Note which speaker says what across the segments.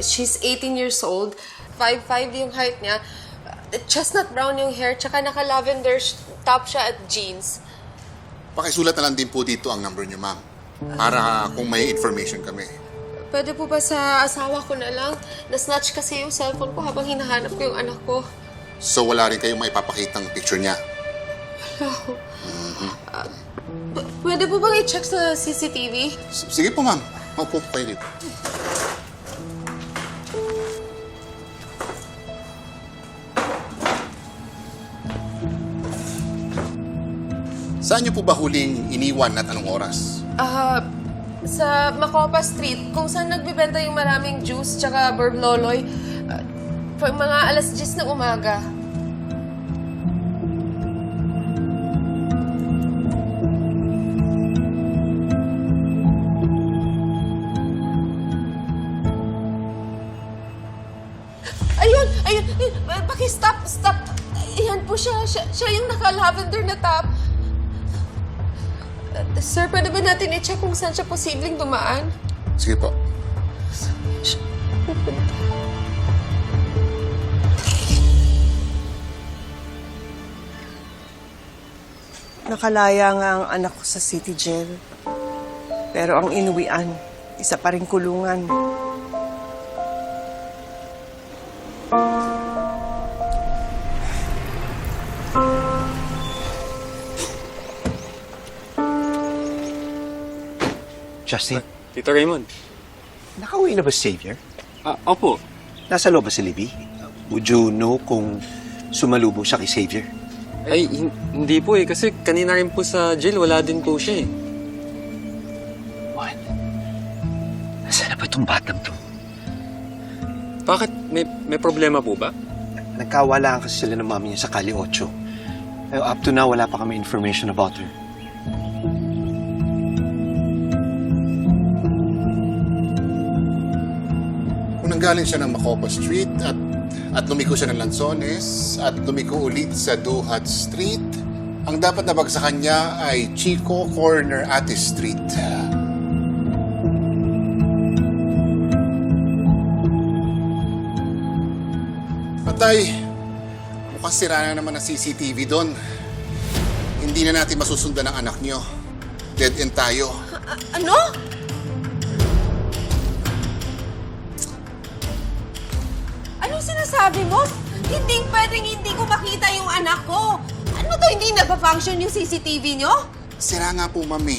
Speaker 1: She's 18 years old. 5'5 yung height niya. Chestnut brown yung hair, tsaka naka-lavender sh- top siya at jeans.
Speaker 2: Pakisulat na lang din po dito ang number niyo, ma'am. Para kung may information kami.
Speaker 1: Pwede po ba sa asawa ko na lang? Na-snatch kasi yung cellphone ko habang hinahanap ko yung anak ko.
Speaker 2: So wala rin kayong maipapakitang picture niya.
Speaker 1: P- pwede po bang i-check sa CCTV?
Speaker 2: S- Sige po, ma'am. Maupo po kayo dito. Saan niyo po ba huling iniwan at anong oras?
Speaker 1: Ah, sa Macopa Street, kung saan nagbibenta yung maraming juice tsaka burloloy, uh, pag mga alas 10 ng umaga. Ayun! Ayun! ayun uh, Paki-stop! Stop! Ayan po siya. Siya, siya yung naka-lavender na top. Sir, pwede ba natin i-check kung saan siya posibleng dumaan?
Speaker 2: Sige po.
Speaker 3: Nakalaya nga ang anak ko sa city jail. Pero ang inuwian, isa pa rin kulungan.
Speaker 4: Justin,
Speaker 5: Tito Raymond.
Speaker 4: nakauwi na ba si Xavier?
Speaker 5: Ah, opo.
Speaker 4: Nasa loob ba si Libby? Would you know kung sumalubong siya kay Xavier?
Speaker 5: Ay, hin- hindi po eh. Kasi kanina rin po sa jail, wala din po siya eh.
Speaker 4: What? Nasaan na ba itong batang to?
Speaker 5: Bakit? May, may problema po ba?
Speaker 4: Nagkawalaan kasi sila ng mami niya sa Kali 8. Eh, up to now, wala pa kami information about her.
Speaker 2: Nanggaling siya ng Macopa Street at at lumiko siya ng Lanzones at lumiko ulit sa Duhat Street, ang dapat na bagsakan niya ay Chico Corner Ate Street. Patay, mukhang sira na naman ang CCTV doon. Hindi na natin masusundan ang anak niyo. Dead end tayo.
Speaker 1: Ano? Sinasabi mo? Hindi pwedeng hindi ko makita yung anak ko. Ano to, hindi nagpa-function yung CCTV nyo?
Speaker 2: Sira nga po, mami.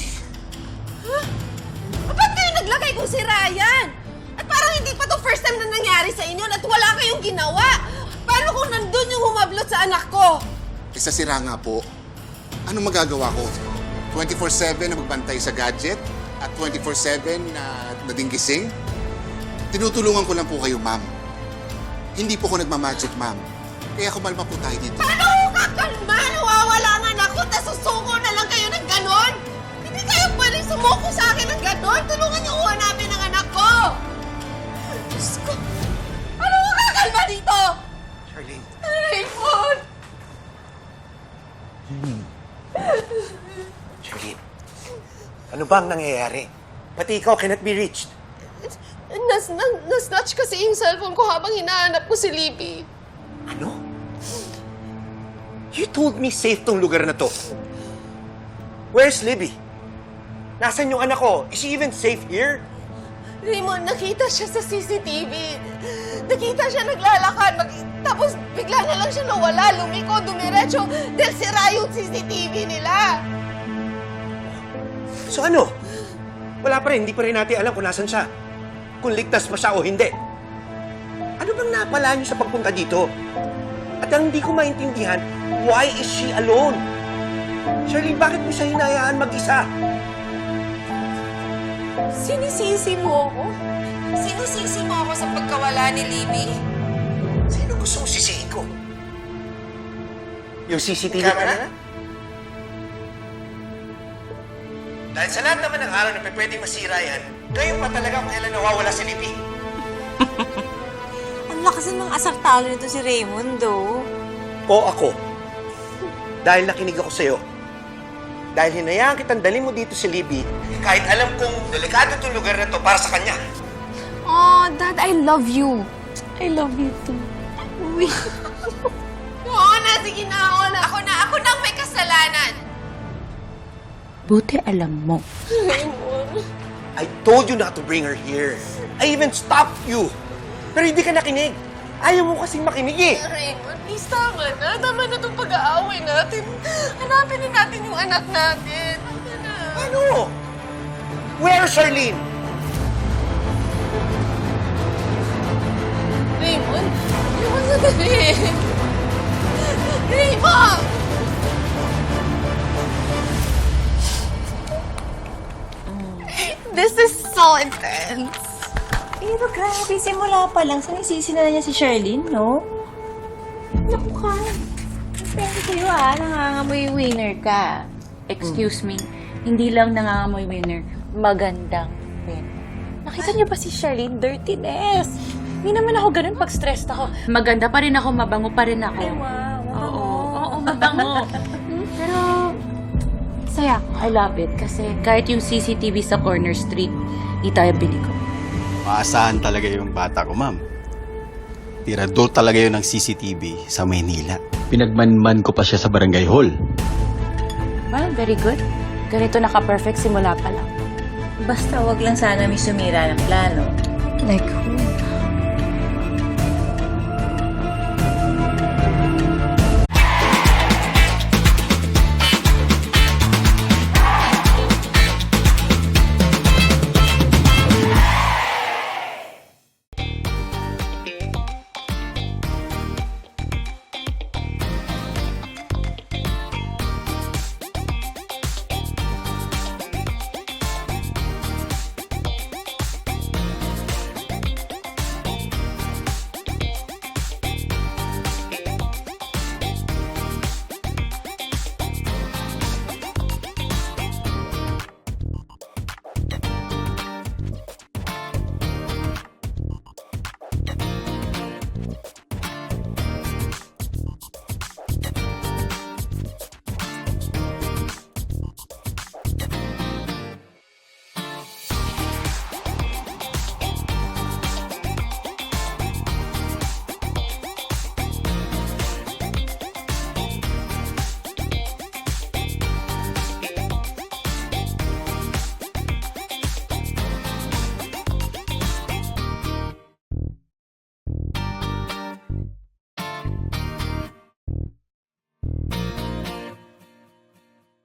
Speaker 1: Ba't kayo naglagay kung si Ryan? At parang hindi pa to first time na nangyari sa inyo at wala kayong ginawa. Paano kung nandun yung humablot sa anak ko?
Speaker 2: Isa sira nga po. Ano magagawa ko? 24-7 na magbantay sa gadget at 24-7 na nadinggising? Tinutulungan ko lang po kayo, ma'am. Hindi po ako nagmamagic, ma'am. Kaya kumalma po tayo dito.
Speaker 1: Paano ko kakalma? Nawawala ang anak ko, tapos susuko na lang kayo ng ganon? Hindi kayo pwedeng sumuko sa akin ng ganon. Tulungan niyo hanapin ang anak ko. Diyos ko. Paano ko kakalma dito?
Speaker 4: Charlene,
Speaker 1: Raymond!
Speaker 4: Charlene. Ano ba ang nangyayari? Pati ikaw cannot be reached.
Speaker 1: Nas, nas, nasnatch kasi yung cellphone ko habang hinahanap ko si Libby.
Speaker 4: Ano? You told me safe tong lugar na to. Where's Libby? Nasaan yung anak ko? Is she even safe here?
Speaker 1: Raymond, nakita siya sa CCTV. Nakita siya naglalakad. Mag- tapos bigla na lang siya nawala. Lumiko, dumiretso. Dahil sira yung CCTV nila.
Speaker 4: So ano? Wala pa rin, hindi pa rin natin alam kung nasan siya. Kung ligtas pa siya o hindi. Ano bang napala niyo sa pagpunta dito? At ang hindi ko maintindihan, why is she alone? Charlene, bakit mo siya hinayaan mag-isa?
Speaker 1: Sinisisi mo ako? Sinisisi mo ako sa pagkawala ni Libby?
Speaker 4: Sino gusto mong sisihin ko? Yung CCTV camera? Dahil sa lahat naman ng araw na pwedeng masira yan, ngayon pa talaga kung kailan nawawala si Libby.
Speaker 6: Ang lakas ng mga asartalo nito si Raymond, oh.
Speaker 4: O ako. Dahil nakinig ako sa'yo. Dahil hinayaan kitang dalhin mo dito si Libby, kahit alam kong delikado itong lugar na to para sa kanya.
Speaker 7: Oh, Dad, I love you. I love you too.
Speaker 1: Oo na, sige na, ako na. Ako na, ako na ang may kasalanan.
Speaker 8: Buti alam mo.
Speaker 4: I told you not to bring her here. I even stopped you. Pero hindi ka nakinig. Ayaw mo kasing makinig eh.
Speaker 1: Raymond, please, tama na. Tama na itong pag-aaway natin. Hanapin na natin yung anak natin. Tama na.
Speaker 4: Ano? Where's Charlene?
Speaker 1: Raymond, Raymond, sandali. Raymond!
Speaker 7: This is so intense.
Speaker 6: Pero grabe, simula pa lang, sanisisi na niya si Sherlyn, no? Naku ka. Depende sa'yo ah, nangangamoy winner ka. Excuse me, hindi lang nangangamoy winner, magandang win. Nakita niyo ba si Sherlyn? Dirtiness. Hindi naman ako ganun pag stressed ako.
Speaker 8: Maganda pa rin ako, mabango pa rin ako.
Speaker 6: Ay, wow.
Speaker 8: Oo, oo, mabango. Pero, saya ako. I love it. Kasi kahit yung CCTV sa corner street, di tayo bili ko.
Speaker 9: Maasahan talaga yung bata ko, ma'am. Tirador talaga yun ng CCTV sa Maynila. Pinagmanman ko pa siya sa barangay hall.
Speaker 8: Well, very good. Ganito naka-perfect simula pa lang.
Speaker 6: Basta wag lang sana may sumira ng plano.
Speaker 7: Like who?